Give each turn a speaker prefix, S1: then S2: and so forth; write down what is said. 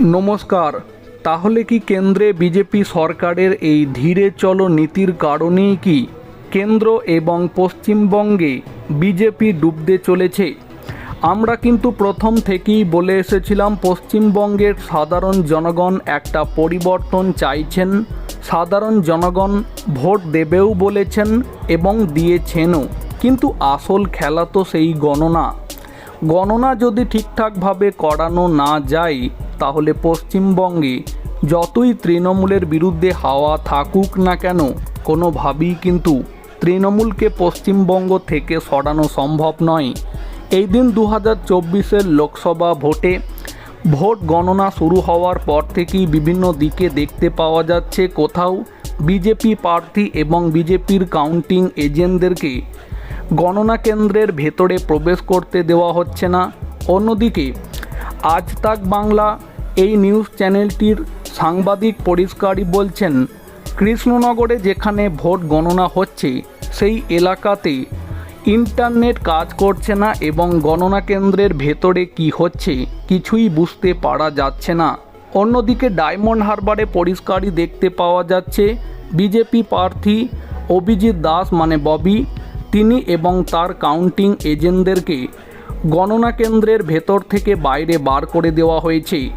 S1: নমস্কার। তাহলে কি কেন্দ্রে বিজেপি সরকারের এই ধীরে চলো নীতির কারণেই কি কেন্দ্র এবং পশ্চিমবঙ্গে বিজেপি ডুবতে চলেছে? আমরা কিন্তু প্রথম থেকেই বলে এসেছিলাম, পশ্চিমবঙ্গের সাধারণ জনগণ একটা পরিবর্তন চাইছেন। সাধারণ জনগণ ভোট দেবেও বলেছেন এবং দিয়েছেনও। কিন্তু আসল খেলা তো সেই গণনা। গণনা যদি ঠিকঠাকভাবে করানো না যায় তাহলে পশ্চিমবঙ্গে যতই তৃণমূলের বিরুদ্ধে হাওয়া থাকুক না কেন, কোনোভাবেই কিন্তু তৃণমূলকে পশ্চিমবঙ্গ থেকে সরানো সম্ভব নয়। এই দিন দু হাজার লোকসভা ভোটে ভোট গণনা শুরু হওয়ার পর থেকেই বিভিন্ন দিকে দেখতে পাওয়া যাচ্ছে কোথাও বিজেপি প্রার্থী এবং বিজেপির কাউন্টিং এজেন্টদেরকে গণনা কেন্দ্রের ভেতরে প্রবেশ করতে দেওয়া হচ্ছে না। অন্যদিকে আজ তাক বাংলা এই নিউজ চ্যানেলটির সাংবাদিক পরিষ্কারই বলছেন, কৃষ্ণনগরে যেখানে ভোট গণনা হচ্ছে, সেই এলাকাতে ইন্টারনেট কাজ করছে না এবং গণনা কেন্দ্রের ভেতরে কি হচ্ছে কিছুই বুঝতে পারা যাচ্ছে না। অন্যদিকে ডায়মন্ড হারবারে পরিষ্কারই দেখতে পাওয়া যাচ্ছে, বিজেপি প্রার্থী অভিজিৎ দাস মানে ববি, তিনি এবং তার কাউন্টিং এজেন্টদেরকে গণনা কেন্দ্রের ভেতর থেকে বাইরে বার করে দেওয়া হয়েছে।